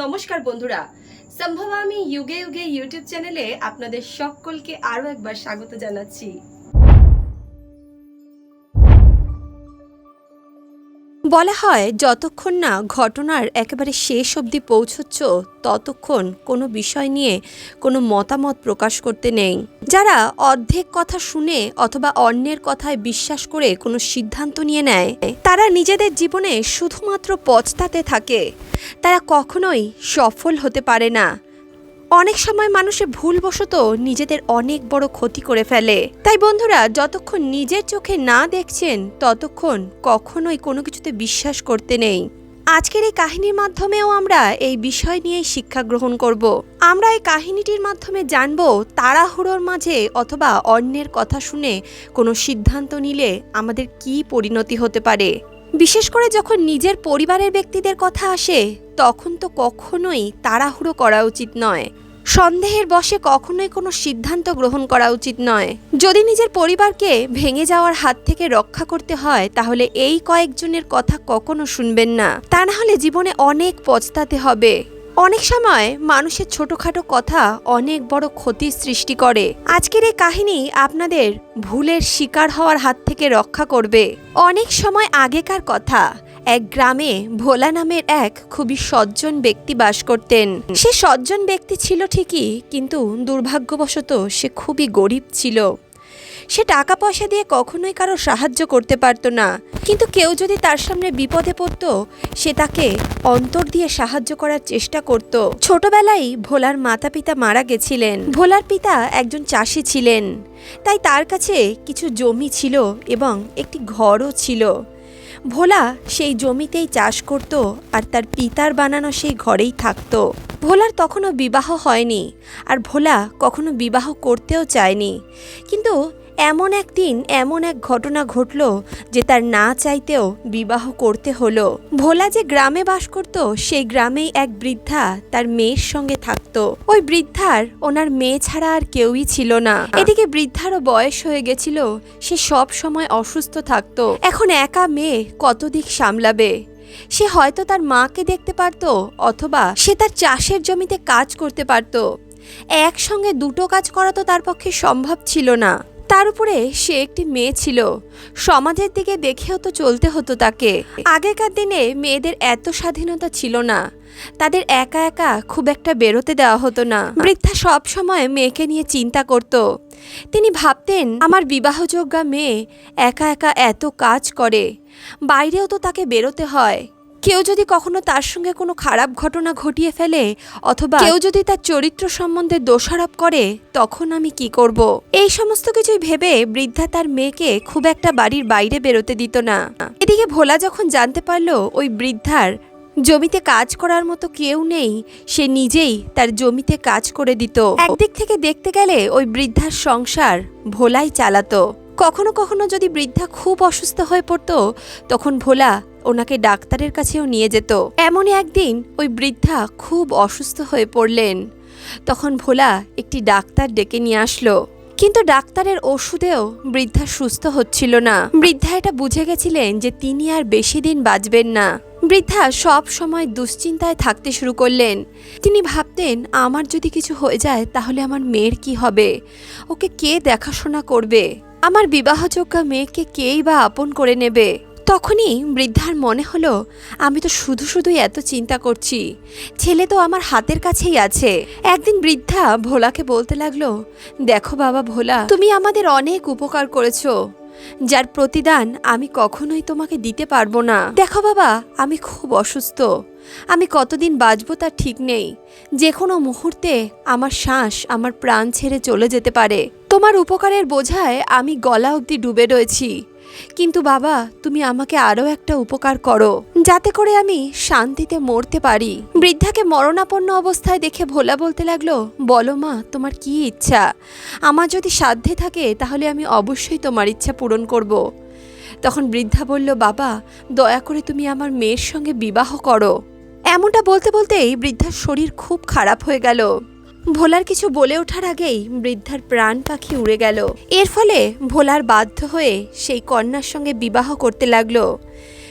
নমস্কার বন্ধুরা। সম্ভব আমি ইউগে ইউগে ইউটিউব চ্যানেলে আপনাদের সকলকে আরও একবার স্বাগত জানাচ্ছি। বলা হয়, যতক্ষণ না ঘটনার একেবারে শেষ অবধি পৌঁছচ্ছ, ততক্ষণ কোনো বিষয় নিয়ে কোনো মতামত প্রকাশ করতে নেই। যারা অর্ধেক কথা শুনে অথবা অন্যের কথায় বিশ্বাস করে কোনো সিদ্ধান্ত নিয়ে নেয়, তারা নিজেদের জীবনে শুধুমাত্র পচতাতে থাকে। তারা কখনোই সফল হতে পারে না। অনেক সময় মানুষে ভুলবশত নিজেদের অনেক বড় ক্ষতি করে ফেলে। তাই বন্ধুরা, যতক্ষণ নিজের চোখে না দেখছেন, ততক্ষণ কখনোই কোনো কিছুতে বিশ্বাস করতে নেই। আজকের এই কাহিনীর মাধ্যমেও আমরা এই বিষয় নিয়েই শিক্ষা গ্রহণ করব। আমরা এই কাহিনীটির মাধ্যমে জানব তাড়াহুড়োর মাঝে অথবা অন্যের কথা শুনে কোনো সিদ্ধান্ত নিলে আমাদের কি পরিণতি হতে পারে। বিশেষ করে যখন নিজের পরিবারের ব্যক্তিদের কথা আসে, তখন তো কখনোই তাড়াহুড়ো করা উচিত নয়। সন্দেহের বসে কখনোই কোনো সিদ্ধান্ত গ্রহণ করা উচিত নয়। যদি নিজের পরিবারকে ভেঙে যাওয়ার হাত থেকে রক্ষা করতে হয়, তাহলে এই কয়েকজনের কথা কখনো শুনবেন না। তা না হলে জীবনে অনেক পচতাতে হবে। অনেক সময় মানুষের ছোটখাটো কথা অনেক বড় ক্ষতির সৃষ্টি করে। আজকের এই কাহিনী আপনাদের ভুলের শিকার হওয়ার হাত থেকে রক্ষা করবে। অনেক সময় আগেকার কথা, এক গ্রামে ভোলা নামের এক খুবই সজ্জন ব্যক্তি বাস করতেন। সে সজ্জন ব্যক্তি ছিল ঠিকই, কিন্তু দুর্ভাগ্যবশত সে খুবই গরিব ছিল। সে টাকা পয়সা দিয়ে কখনোই কারও সাহায্য করতে পারতো না। কিন্তু কেউ যদি তার সামনে বিপদে পড়তো, সে তাকে অন্তর দিয়ে সাহায্য করার চেষ্টা করত। ছোটবেলায় ভোলার মাতা পিতা মারা গেছিলেন। ভোলার পিতা একজন চাষি ছিলেন। তাই তার কাছে কিছু জমি ছিল এবং একটি ঘরও ছিল। ভোলা সেই জমিতেই চাষ করত আর তার পিতার বানানো সেই ঘরেই থাকতো। ভোলার তখনও বিবাহ হয়নি আর ভোলা কখনো বিবাহ করতেও চায়নি। কিন্তু এমন একদিন এমন এক ঘটনা ঘটল যে তার না চাইতেও বিবাহ করতে হলো। ভোলা যে গ্রামে বাস করত, সেই গ্রামেই এক বৃদ্ধা তার মেয়ের সঙ্গে থাকতো। ওই বৃদ্ধার ওনার মেয়ে ছাড়া আর কেউই ছিল না। এদিকে বৃদ্ধারও বয়স হয়ে গেছিল, সে সব সময় অসুস্থ থাকতো। এখন একা মেয়ে কত দিক সামলাবে? সে হয়তো তার মাকে দেখতে পারতো, অথবা সে তার চাষের জমিতে কাজ করতে পারতো। একসঙ্গে দুটো কাজ করা তো তার পক্ষে সম্ভব ছিল না। তার উপরে সে একটি মেয়ে ছিল। সমাজের দিকে দেখেও তো চলতে হতো তাকে। আগেকার দিনে মেয়েদের এত স্বাধীনতা ছিল না। তাদের একা একা খুব একটা বেরোতে দেওয়া হতো না। বৃদ্ধা সব সময় মেয়েকে নিয়ে চিন্তা করত। তিনি ভাবতেন, আমার বিবাহযোগ্যা মেয়ে একা একা এত কাজ করে। বাইরেও তো তাকে বেরোতে হয়। কেউ যদি কখনো তার সঙ্গে কোনো খারাপ ঘটনা ঘটিয়ে ফেলে অথবা কেউ যদি তার চরিত্র সম্বন্ধে দোষারোপ করে তখন আমি কি করব? এই সমস্ত কিছুই ভেবে বৃদ্ধা তার মেয়েকে খুব একটা বাড়ির বাইরে বেরোতে দিত না। এদিকে ভোলা যখন জানতে পারল ওই বৃদ্ধার জমিতে কাজ করার মতো কেউ নেই সে নিজেই তার জমিতে কাজ করে দিত। একদিক থেকে দেখতে গেলে ওই বৃদ্ধার সংসার ভোলাই চালাতো। কখনো কখনো যদি বৃদ্ধা খুব অসুস্থ হয়ে পড়তো, তখন ভোলা ওনাকে ডাক্তারের কাছেও নিয়ে যেত। এমনই একদিন ওই বৃদ্ধা খুব অসুস্থ হয়ে পড়লেন। তখন ভোলা একটি ডাক্তার ডেকে নিয়ে আসলো। কিন্তু ডাক্তারের ওষুধেও বৃদ্ধা সুস্থ হচ্ছিল না। বৃদ্ধা এটা বুঝে গেছিলেন যে তিনি আর বেশি দিন বাঁচবেন না। বৃদ্ধা সব সময় দুশ্চিন্তায় থাকতে শুরু করলেন। তিনি ভাবতেন, আমার যদি কিছু হয়ে যায়, তাহলে আমার মেয়ের কি হবে? ওকে কে দেখাশোনা করবে? আমার বিবাহযোগ্য মেয়েকে কেই বা আপন করে নেবে? তখনই বৃদ্ধার মনে হলো, আমি তো শুধু শুধুই এত চিন্তা করছি। ছেলে তো আমার হাতের কাছেই আছে। একদিন বৃদ্ধা ভোলাকে বলতে লাগল, দেখো বাবা ভোলা, তুমি আমাদের অনেক উপকার করেছ। যার প্রতিদান আমি কখনোই তোমাকে দিতে পারব না। দেখো বাবা, আমি খুব অসুস্থ। আমি কতদিন বাঁচবো তার ঠিক নেই। যে কোনো মুহূর্তে আমার শ্বাস, আমার প্রাণ ছেড়ে চলে যেতে পারে। তোমার উপকারের বোঝায় আমি গলা অবধি ডুবে রয়েছি। কিন্তু বাবা, তুমি আমাকে আরও একটা উপকার করো। যাতে করে আমি শান্তিতে মরতে পারি। বৃদ্ধাকে মরণাপন্ন অবস্থায় দেখে ভোলা বলতে লাগল, বলো মা, তোমার কি ইচ্ছা? আমার যদি সাধ্যে থাকে, তাহলে আমি অবশ্যই তোমার ইচ্ছা পূরণ করব। তখন বৃদ্ধা বলল, বাবা, দয়া করে তুমি আমার মেয়ের সঙ্গে বিবাহ করো। এমনটা বলতে বলতেই বৃদ্ধার শরীর খুব খারাপ হয়ে গেল। ভোলার কিছু বলে ওঠার আগেই বৃদ্ধার প্রাণ পাখি উড়ে গেল। এর ফলে ভোলার বাধ্য হয়ে সেই কন্যার সঙ্গে বিবাহ করতে লাগল।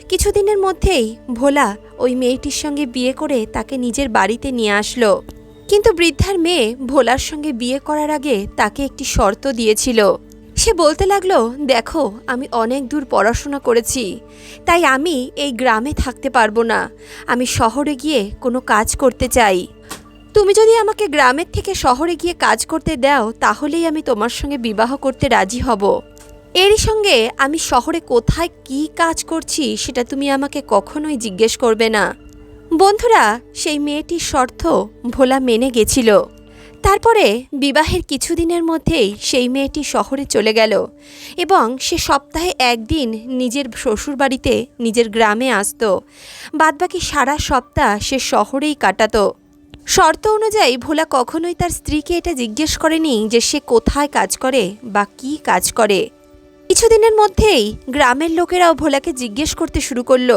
কিছুদিনের মধ্যেই ভোলা ওই মেয়েটির সঙ্গে বিয়ে করে তাকে নিজের বাড়িতে নিয়ে আসলো। কিন্তু বৃদ্ধার মেয়ে ভোলার সঙ্গে বিয়ে করার আগে তাকে একটি শর্ত দিয়েছিল। সে বলতে লাগল, দেখো, আমি অনেক দূর পড়াশোনা করেছি, তাই আমি এই গ্রামে থাকতে পারব না। আমি শহরে গিয়ে কোনো কাজ করতে চাই। তুমি যদি আমাকে গ্রামের থেকে শহরে গিয়ে কাজ করতে দাও, তাহলেই আমি তোমার সঙ্গে বিবাহ করতে রাজি হব। এরই সঙ্গে আমি শহরে কোথায় কি কাজ করছি, সেটা তুমি আমাকে কখনোই জিজ্ঞেস করবে না। বন্ধুরা, সেই মেয়েটির শর্ত ভোলা মেনে গেছিল। তারপরে বিবাহের কিছুদিনের মধ্যেই সেই মেয়েটি শহরে চলে গেল এবং সে সপ্তাহে একদিন নিজের শ্বশুরবাড়িতে নিজের গ্রামে আসতো। বাদবাকি সারা সপ্তাহ সে শহরেই কাটাতো। শর্ত অনুযায়ী ভোলা কখনোই তার স্ত্রীকে এটা জিজ্ঞেস করেনি যে সে কোথায় কাজ করে বা কী কাজ করে। কিছুদিনের মধ্যেই গ্রামের লোকেরাও ভোলাকে জিজ্ঞেস করতে শুরু করল,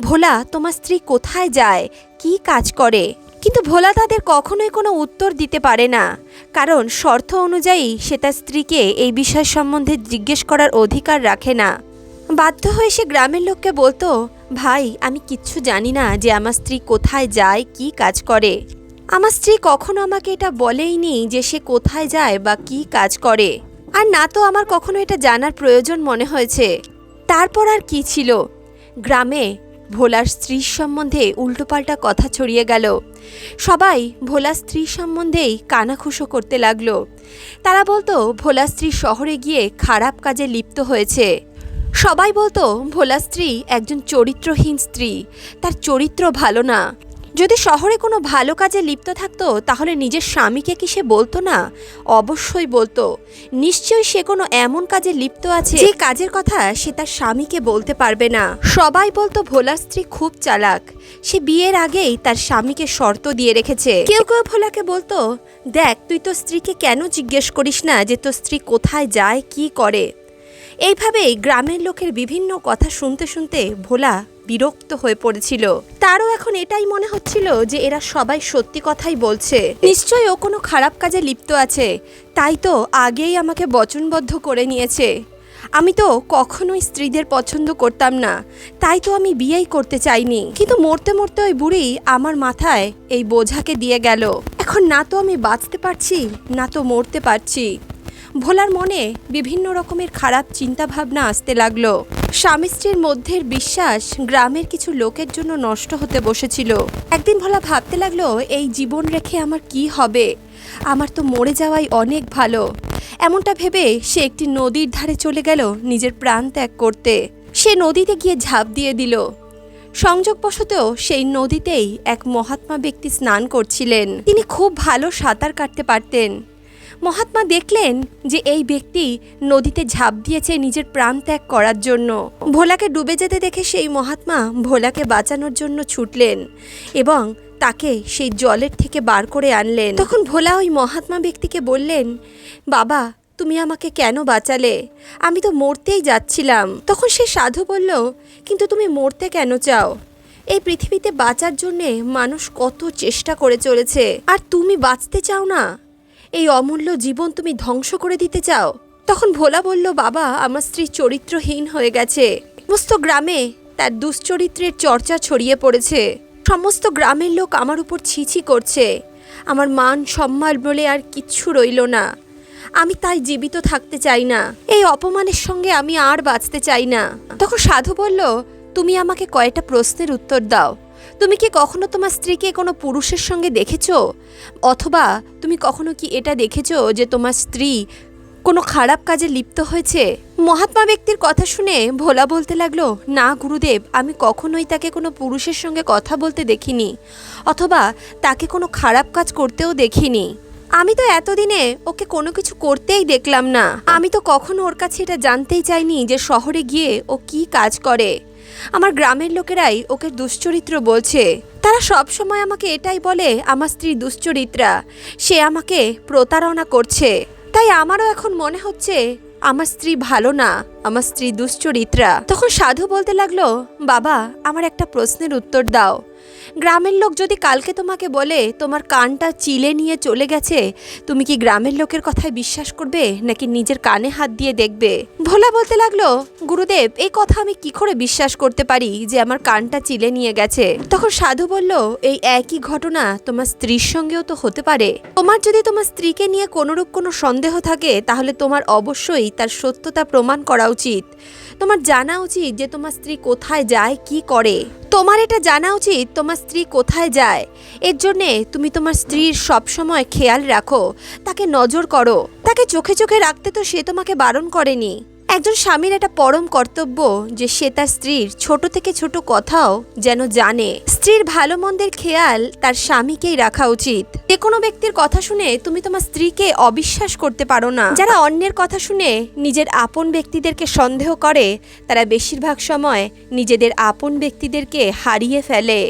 ভোলা, তোমার স্ত্রী কোথায় যায়? কি কাজ করে? কিন্তু ভোলা তাদের কখনোই কোনো উত্তর দিতে পারে না, কারণ শর্ত অনুযায়ী সে তার স্ত্রীকে এই বিষয় সম্বন্ধে জিজ্ঞেস করার অধিকার রাখে না। বাধ্য হয়ে সে গ্রামের লোককে বলতো ভাই, আমি কিচ্ছু জানি না যে আমার স্ত্রী কোথায় যায়, কি কাজ করে। আমার স্ত্রী কখনো আমাকে এটা বলেইনি যে সে কোথায় যায় বা কি কাজ করে। আর না তো আমার কখনো এটা জানার প্রয়োজন মনে হয়েছে। তারপর আর কি ছিল? গ্রামে ভোলার স্ত্রীর সম্বন্ধে উল্টোপাল্টা কথা ছড়িয়ে গেল। সবাই ভোলা স্ত্রী সম্বন্ধেই কানাখুশো করতে লাগল। তারা বলতো ভোলা স্ত্রী শহরে গিয়ে খারাপ কাজে লিপ্ত হয়েছে। সবাই বলতো, ভোলা স্ত্রী একজন চরিত্রহীন স্ত্রী, তার চরিত্র ভালো না। যদি শহরে কোনো ভালো কাজে লিপ্ত থাকতো, তাহলে নিজের স্বামীকে কি সে বলতো না? অবশ্যই বলতো। নিশ্চয়ই সে কোনো এমন কাজে লিপ্ত আছে যে কাজের কথা সে তার স্বামীকে বলতে পারবে না। সবাই বলতো ভোলার স্ত্রী খুব চালাক। সে বিয়ের আগেই তার স্বামীকে শর্ত দিয়ে রেখেছে। কেউ কেউ ভোলাকে বলতো, দেখ, তুই তো স্ত্রীকে কেন জিজ্ঞেস করিস না যে তোর স্ত্রী কোথায় যায়, কি করে? এইভাবেই গ্রামের লোকের বিভিন্ন কথা শুনতে শুনতে ভোলা বিরক্ত হয়ে পড়েছিল। তারও এখন এটাই মনে হচ্ছিল যে এরা সবাই সত্যি কথাই বলছে। নিশ্চয়ই ও কোনো খারাপ কাজে লিপ্ত আছে। তাই তো আগেই আমাকে বচনবদ্ধ করে নিয়েছে। আমি তো কখনোই স্ত্রীদের পছন্দ করতাম না। তাই তো আমি বিয়েই করতে চাইনি। কিন্তু মরতে মরতে ওই বুড়ি আমার মাথায় এই বোঝাকে দিয়ে গেল। এখন না তো আমি বাঁচতে পারছি, না তো মরতে পারছি। ভোলার মনে বিভিন্ন রকমের খারাপ চিন্তাভাবনা আসতে লাগল। স্বামী স্ত্রীর মধ্যের বিশ্বাস গ্রামের কিছু লোকের জন্য নষ্ট হতে বসেছিল। একদিন ভোলা ভাবতে লাগল, এই জীবন রেখে আমার কি হবে? আমার তো মরে যাওয়াই অনেক ভালো। এমনটা ভেবে সে একটি নদীর ধারে চলে গেল নিজের প্রাণ ত্যাগ করতে। সে নদীতে গিয়ে ঝাঁপ দিয়ে দিল। সংযোগবশত সেই নদীতেই এক মহাত্মা ব্যক্তি স্নান করছিলেন। তিনি খুব ভালো সাঁতার কাটতে পারতেন। মহাত্মা দেখলেন যে এই ব্যক্তি নদীতে ঝাঁপ দিয়েছে নিজের প্রাণ ত্যাগ করার জন্য। ভোলাকে ডুবে যেতে দেখে সেই মহাত্মা ভোলাকে বাঁচানোর জন্য ছুটলেন এবং তাকে সেই জলের থেকে বার করে আনলেন। তখন ভোলা ওই মহাত্মা ব্যক্তিকে বললেন, বাবা, তুমি আমাকে কেন বাঁচালে? আমি তো মরতেই যাচ্ছিলাম। তখন সে সাধু বলল, কিন্তু তুমি মরতে কেন চাও? এই পৃথিবীতে বাঁচার জন্যে মানুষ কত চেষ্টা করে চলেছে, আর তুমি বাঁচতে চাও না? এই অমূল্য জীবন তুমি ধ্বংস করে দিতে চাও? তখন ভোলা বলল, বাবা, আমার স্ত্রী চরিত্রহীন হয়ে গেছে। সমস্ত গ্রামে তার দুশ্চরিত্রের চর্চা ছড়িয়ে পড়েছে। সমস্ত গ্রামের লোক আমার উপর ছিছি করছে। আমার মান সম্মান বলে আর কিচ্ছু রইল না। আমি তাই জীবিত থাকতে চাই না। এই অপমানের সঙ্গে আমি আর বাঁচতে চাই না। তখন সাধু বলল, তুমি আমাকে কয়েকটা প্রশ্নের উত্তর দাও। তুমি কি কখনো তোমার স্ত্রীকে কোনো পুরুষের সঙ্গে দেখেছ? অথবা তুমি কখনো কি এটা দেখেছ যে তোমার স্ত্রী কোনো খারাপ কাজে লিপ্ত হয়েছে? মহাত্মা ব্যক্তির কথা শুনে ভোলা বলতে লাগল, না, গুরুদেব, আমি কখনোই তাকে কোনো পুরুষের সঙ্গে কথা বলতে দেখিনি, অথবা তাকে কোনো খারাপ কাজ করতেও দেখিনি। আমি তো এতদিনে ওকে কোনো কিছু করতেই দেখলাম না। আমি তো কখনো ওর কাছে এটা জানতেই চাইনি যে শহরে গিয়ে ও কি কাজ করে। আমার গ্রামের লোকেরাই ওকে দুশ্চরিত্র বলছে। তারা সব সময় আমাকে এটাই বলে, আমার স্ত্রী দুশ্চরিত্রা। সে আমাকে প্রতারণা করছে। তাই আমারও এখন মনে হচ্ছে, আমার স্ত্রী ভালো না, আমার স্ত্রী দুশ্চরিত্রা। তখন সাধু বলতে লাগল, বাবা, আমার একটা প্রশ্নের উত্তর দাও। গ্রামের লোক যদি কালকে তোমাকে বলে, তোমার কানটা চিলে নিয়ে চলে গেছে তুমি কি গ্রামের লোকের কথায় বিশ্বাস করবে, নাকি নিজের কানে হাত দিয়ে দেখবে? ভোলা বলতে লাগল, গুরুদেব, এই কথা আমি কি করে বিশ্বাস করতে পারি যে আমার কানটা চিলে নিয়ে গেছে? তখন সাধু বলল, এই একই ঘটনা তোমার স্ত্রীর সঙ্গেও তো হতে পারে। তোমার যদি তোমার স্ত্রীকে নিয়ে কোনোরূপ কোনো সন্দেহ থাকে, তাহলে তোমার অবশ্যই তার সত্যতা প্রমাণ করা উচিত। তোমার জানা উচিত যে তোমার স্ত্রী কোথায় যায়, কি করে। তোমার এটা জানা উচিত তোমার স্ত্রী কোথায় যায়। এর জন্যে তুমি তোমার স্ত্রীর সবসময় খেয়াল রাখো, তাকে নজর করো। তাকে চোখে চোখে রাখতে তো সে তোমাকে বারণ করেনি। একজন স্বামীর একটা পরম কর্তব্য যে সে তার স্ত্রীর ছোট থেকে ছোট কথাও যেন জানে। স্ত্রীর ভালো মন্দের খেয়াল তার স্বামীকেই রাখা উচিত। যে কোনো ব্যক্তির কথা শুনে তুমি তোমার স্ত্রীকে অবিশ্বাস করতে পারো না। যারা অন্যের কথা শুনে নিজের আপন ব্যক্তিদেরকে সন্দেহ করে, তারা বেশিরভাগ সময় নিজেদের আপন ব্যক্তিদেরকে হারিয়ে ফেলে।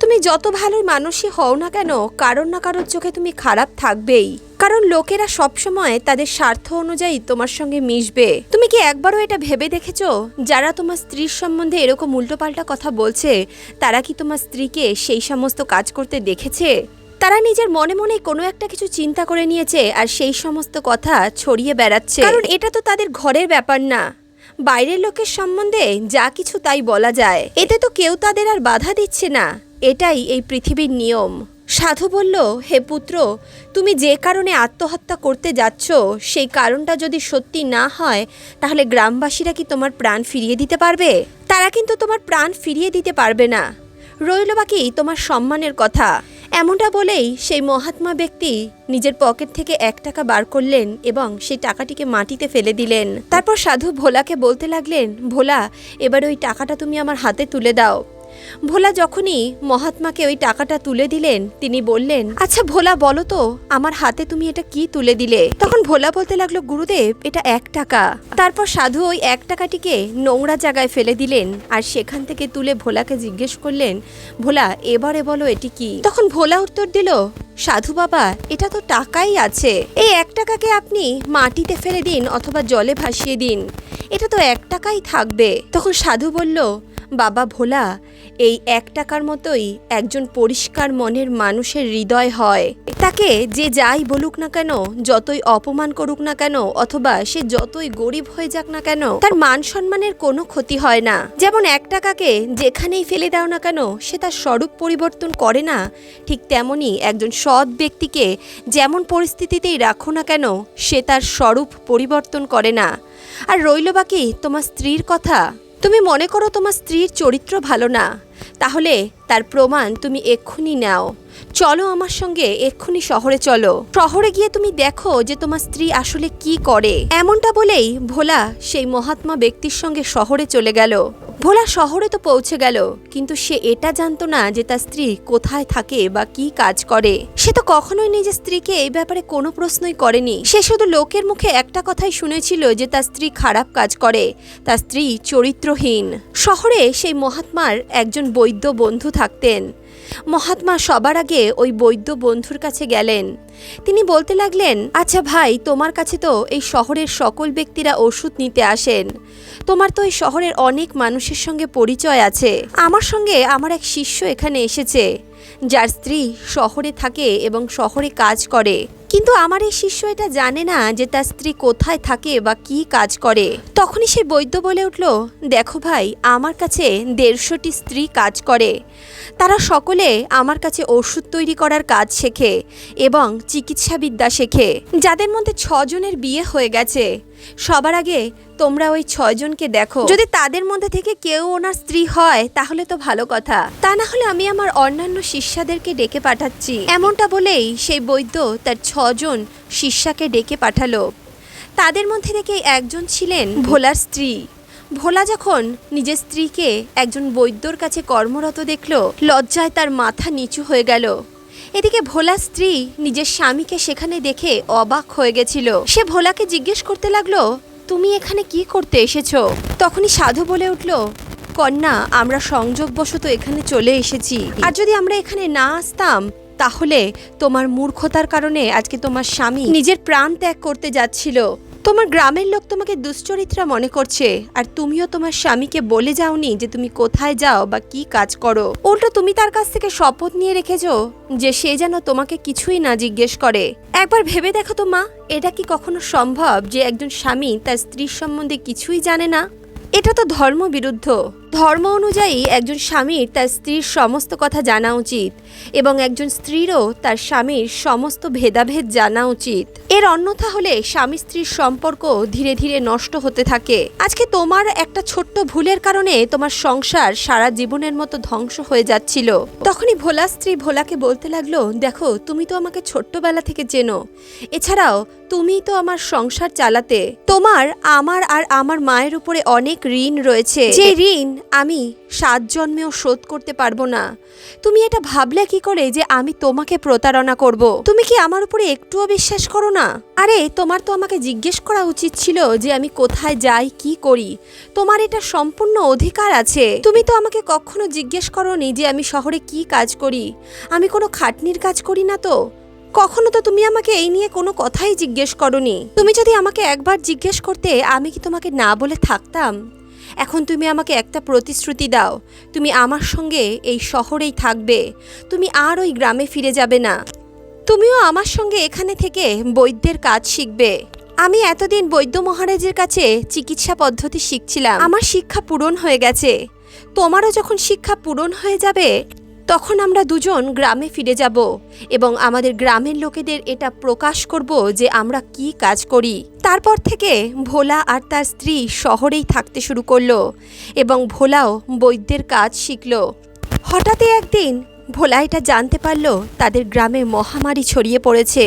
তুমি যত ভালো মানুষই হও না কেন, কারোর না কারোর চোখে তুমি খারাপ থাকবেই। কারণ লোকেরা সবসময় তাদের স্বার্থ অনুযায়ী তোমার সঙ্গে মিশবে। তুমি কি একবারও এটা ভেবে দেখেছ? যারা তোমার স্ত্রীর সম্বন্ধে এরকম উল্টোপাল্টা কথা বলছে, তারা কি তোমার স্ত্রীকে সেই সমস্ত কাজ করতে দেখেছে? তারা নিজের মনে মনে কোনো একটা কিছু চিন্তা করে নিয়েছে আর সেই সমস্ত কথা ছড়িয়ে বেড়াচ্ছে। কারণ এটা তো তাদের ঘরের ব্যাপার না। বাইরের লোকের সম্বন্ধে যা কিছু তাই বলা যায়। এতে তো কেউ তাদের আর বাধা দিচ্ছে না। এটাই এই পৃথিবীর নিয়ম। সাধু বলল, হে পুত্র, তুমি যে কারণে আত্মহত্যা করতে যাচ্ছ, সেই কারণটা যদি সত্যি না হয়, তাহলে গ্রামবাসীরা কি তোমার প্রাণ ফিরিয়ে দিতে পারবে? তারা কিন্তু তোমার প্রাণ ফিরিয়ে দিতে পারবে না। রইল বাকি তোমার সম্মানের কথা। এমনটা বলেই সেই মহাত্মা ব্যক্তি নিজের পকেট থেকে এক টাকা বার করলেন এবং সেই টাকাটিকে মাটিতে ফেলে দিলেন। তারপর সাধু ভোলাকে বলতে লাগলেন, ভোলা, এবার ওই টাকাটা তুমি আমার হাতে তুলে দাও। ভোলা যখনই মহাত্মাকে ওই টাকাটা তুলে দিলেন, তিনি বললেন আচ্ছা ভোলা, বলো তো, আমার হাতে তুমি এটা কি তুলে দিলে? তখন ভোলা বলতে লাগল, গুরুদেব, এটা এক টাকা। তারপর সাধু ওই এক টাকাটিকে নোংরা জায়গায় ফেলে দিলেন আর সেখান থেকে তুলে ভোলাকে জিজ্ঞেস করলেন, ভোলা, এবারে বলো এটি কি? তখন ভোলা উত্তর দিল, সাধু বাবা, এটা তো টাকাই আছে। এই এক টাকাকে আপনি মাটিতে ফেলে দিন অথবা জলে ভাসিয়ে দিন। এটা তো এক টাকাই থাকবে। তখন সাধু বলল বাবা ভোলা, এই এক টাকার মতোই একজন পরিষ্কার মনের মানুষের হৃদয় হয়। তাকে যে যাই বলুক না কেন, যতই অপমান করুক না কেন, অথবা সে যতই গরিব হয়ে যাক না কেন, তার মান সম্মানের কোনো ক্ষতি হয় না। যেমন এক টাকাকে যেখানেই ফেলে দাও না কেন, সে তার স্বরূপ পরিবর্তন করে না, ঠিক তেমনি একজন সৎ ব্যক্তিকে যেমন পরিস্থিতিতেই রাখো না কেন, সে তার স্বরূপ পরিবর্তন করে না। আর রইল বাকি তোমার স্ত্রীর কথা। তুমি মনে করো তোমার স্ত্রীর চরিত্র ভালো না। তাহলে তার প্রমাণ তুমি এক্ষুনি নাও। চলো আমার সঙ্গে এক্ষুনি শহরে চলো। শহরে গিয়ে তুমি দেখো যে তোমার স্ত্রী আসলে কি করে। এমনটা বলেই ভোলা সেই মহাত্মা ব্যক্তির সঙ্গে শহরে চলে গেল। ভোলা শহরে তো পৌঁছে গেল, কিন্তু সে এটা জানতো না যে তার স্ত্রী কোথায় থাকে বা কি কাজ করে। সে তো কখনোই নিজের স্ত্রীকে এই ব্যাপারে কোনো প্রশ্নই করেনি। সে শুধু লোকের মুখে একটা কথাই শুনেছিল যে তার স্ত্রী খারাপ কাজ করে, তার স্ত্রী চরিত্রহীন। শহরে সেই মহাত্মার একজন বৈদ্য বন্ধু থাকতেন। মহাত্মা সবার আগে ওই বৈদ্য বন্ধুর কাছে গেলেন। তিনি বলতে লাগলেন আচ্ছা ভাই, তোমার কাছে তো এই শহরের সকল ব্যক্তিরা ওষুধ নিতে আসেন। তোমার তো এই শহরের অনেক মানুষের সঙ্গে পরিচয় আছে। আমার সঙ্গে আমার এক শিষ্য এখানে এসেছে। যার স্ত্রী শহরে থাকে এবং শহরে কাজ করে। কিন্তু আমার এই শিষ্য এটা জানে না যে তার স্ত্রী কোথায় থাকে বা কি কাজ করে। তখনই সে বৈদ্য বলে উঠল, দেখো ভাই, আমার কাছে দেড়শোটি স্ত্রী কাজ করে। তারা সকলে আমার কাছে ওষুধ তৈরি করার কাজ শেখে এবং চিকিৎসাবিদ্যা শেখে। যাদের মধ্যে ছজনের বিয়ে হয়ে গেছে। সবার আগে তোমরা ওই ছয়জনকে দেখো। যদি তাদের মধ্যে থেকে কেউ ওনার স্ত্রী হয়, তাহলে তো ভালো কথা। তা না হলে আমি আমার অন্যান্য শিষ্যাদেরকে ডেকে পাঠাচ্ছি। এমনটা বলেই সেই বৈদ্য তার ছজন শিষ্যাকে ডেকে পাঠালো। তাদের মধ্যে থেকে একজন ছিলেন ভোলার স্ত্রী। ভোলা যখন নিজের স্ত্রীকে একজন বৈদ্যর কাছে কর্মরত দেখল, লজ্জায় তার মাথা নিচু হয়ে গেল। এদিকে ভোলা স্ত্রী নিজের স্বামীকে সেখানে দেখে অবাক হয়ে গেছিল। সে ভোলাকে জিজ্ঞেস করতে লাগল, তুমি এখানে কি করতে এসেছ? তখনই সাধু বলে উঠল, কন্যা, আমরা সংযোগবশত এখানে চলে এসেছি। আর যদি আমরা এখানে না আসতাম তাহলে তোমার মূর্খতার কারণে আজকে তোমার স্বামী নিজের প্রাণ ত্যাগ করতে যাচ্ছিল। তোমার গ্রামের লোক তোমাকে দুশ্চরিত্রা মনে করছে, আর তুমিও তোমার স্বামীকে বলে যাওনি যে তুমি কোথায় যাও বা কি কাজ করো। উল্টো তুমি তার কাছ থেকে শপথ নিয়ে রেখেছো যে সে যেন তোমাকে কিছুই না জিজ্ঞেস করে। একবার ভেবে দেখো তো মা, এটা কি কখনো সম্ভব যে একজন স্বামী তার স্ত্রীর সম্বন্ধে কিছুই জানে না? এটা তো ধর্ম বিরুদ্ধ ধর্ম অনুযায়ী একজন স্বামীর তার স্ত্রীর সমস্ত কথা জানা উচিত এবং একজন স্ত্রীরও তার স্বামীর সমস্ত ভেদাভেদ জানা উচিত। এর অন্যথা হলে স্বামী স্ত্রীর সম্পর্ক ধীরে ধীরে নষ্ট হতে থাকে। আজকে তোমার একটা ছোট্ট ভুলের কারণে তোমার সংসার সারা জীবনের মতো ধ্বংস হয়ে যাচ্ছিল। তখনই ভোলা স্ত্রী ভোলাকে বলতে লাগল, দেখো, তুমি তো আমাকে ছোট্টবেলা থেকে চেনো। এছাড়াও তুমি তো আমার সংসার চালাতে। তোমার, আমার আর আমার মায়ের উপরে অনেক ঋণ রয়েছে। যে ঋণ আমি সাত জন্মেও শোধ করতে পারব না। তুমি এটা ভাবলে কি করে যে আমি তোমাকে প্রতারণা করব? তুমি কি আমার উপরে একটুও বিশ্বাস করো না? আরে, তোমার তো আমাকে জিজ্ঞেস করা উচিত ছিল যে আমি কোথায় যাই, কি করি। তোমার এটা সম্পূর্ণ অধিকার আছে। তুমি তো আমাকে কখনো জিজ্ঞেস করনি যে আমি শহরে কি কাজ করি। আমি কোনো খাটনির কাজ করি না তো? কখনো তো তুমি আমাকে এই নিয়ে কোনো কথাই জিজ্ঞেস করনি। তুমি যদি আমাকে একবার জিজ্ঞেস করতে আমি কি তোমাকে না বলে থাকতাম? এখন তুমি আমাকে একটা প্রতিশ্রুতি দাও, তুমি আমার সঙ্গে এই শহরেই থাকবে, তুমি আর ওই গ্রামে ফিরে যাবে না। তুমিও আমার সঙ্গে এখানে থেকে বৈদ্যের কাজ শিখবে। আমি এতদিন বৈদ্য মহারাজের কাছে চিকিৎসা পদ্ধতি শিখছিলাম। আমার শিক্ষা পূরণ হয়ে গেছে। তোমারও যখন শিক্ষা পূরণ হয়ে যাবে তখন আমরা দুজন গ্রামে ফিরে যাব এবং আমাদের গ্রামের লোকেদের এটা প্রকাশ করব যে আমরা কি কাজ করি। তারপর থেকে ভোলা আর তার স্ত্রী শহরেই থাকতে শুরু করল এবং ভোলাও বৈদ্যের কাজ শিখল। হঠাৎই একদিন ভোলা এটা জানতে পারল তাদের গ্রামে মহামারী ছড়িয়ে পড়েছে।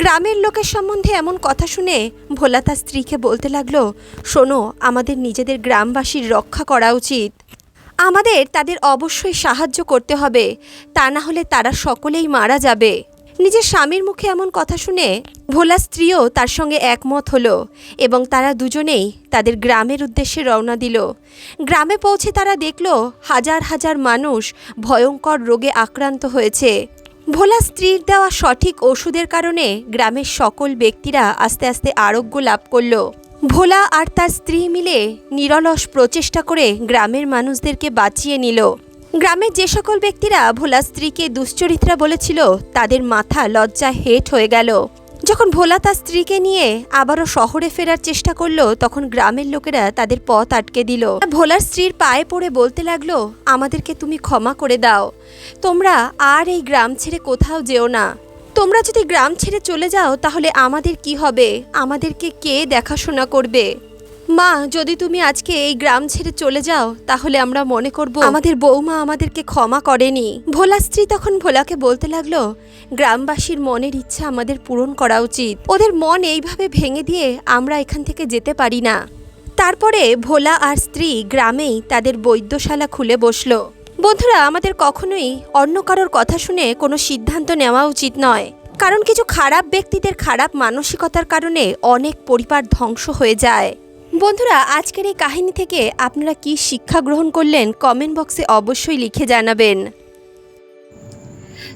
গ্রামের লোকের সম্বন্ধে এমন কথা শুনে ভোলা তার স্ত্রীকে বলতে লাগল, শোনো, আমাদের নিজেদের গ্রামবাসীর রক্ষা করা উচিত। আমাদের তাদের অবশ্যই সাহায্য করতে হবে। তা না হলে তারা সকলেই মারা যাবে। নিজের স্বামীর মুখে এমন কথা শুনে ভোলা স্ত্রীও তার সঙ্গে একমত হলো এবং তারা দুজনেই তাদের গ্রামের উদ্দেশ্যে রওনা দিল। গ্রামে পৌঁছে তারা দেখল হাজার হাজার মানুষ ভয়ঙ্কর রোগে আক্রান্ত হয়েছে। ভোলা স্ত্রীর দেওয়া সঠিক ওষুধের কারণে গ্রামের সকল ব্যক্তিরা আস্তে আস্তে আরোগ্য লাভ করল। ভোলা আর তার স্ত্রী মিলে নিরলস প্রচেষ্টা করে গ্রামের মানুষদেরকে বাঁচিয়ে নিল। গ্রামের যে সকল ব্যক্তিরা ভোলা স্ত্রীকে দুশ্চরিত্রা বলেছিল, তাদের মাথা লজ্জা হেট হয়ে গেল। যখন ভোলা তার স্ত্রীকে নিয়ে আবারও শহরে ফেরার চেষ্টা করল, তখন গ্রামের লোকেরা তাদের পথ আটকে দিল। ভোলার স্ত্রীর পায়ে পড়ে বলতে লাগল, আমাদেরকে তুমি ক্ষমা করে দাও। তোমরা আর এই গ্রাম ছেড়ে কোথাও যেও না। তোমরা যদি গ্রাম ছেড়ে চলে যাও, তাহলে আমাদের কি হবে? আমাদেরকে কে দেখাশোনা করবে? মা, যদি তুমি আজকে এই গ্রাম ছেড়ে চলে যাও, তাহলে আমরা মনে করব আমাদের বৌমা আমাদেরকে ক্ষমা করেনি। ভোলা স্ত্রী তখন ভোলাকে বলতে লাগল, গ্রামবাসীর মনের ইচ্ছা আমাদের পূরণ করা উচিত। ওদের মন এইভাবে ভেঙে দিয়ে আমরা এখান থেকে যেতে পারি না। তারপরে ভোলা আর স্ত্রী গ্রামেই তাদের বৈদ্যশালা খুলে বসল। বন্ধুরা, আমাদের কখনোই অন্য কারোর কথা শুনে কোনো সিদ্ধান্ত নেওয়া উচিত নয়। কারণ কিছু খারাপ ব্যক্তিদের খারাপ মানসিকতার কারণে অনেক পরিবার ধ্বংস হয়ে যায়। বন্ধুরা, আজকের এই কাহিনী থেকে আপনারা কি শিক্ষা গ্রহণ করলেন, কমেন্ট বক্সে অবশ্যই লিখে জানাবেন।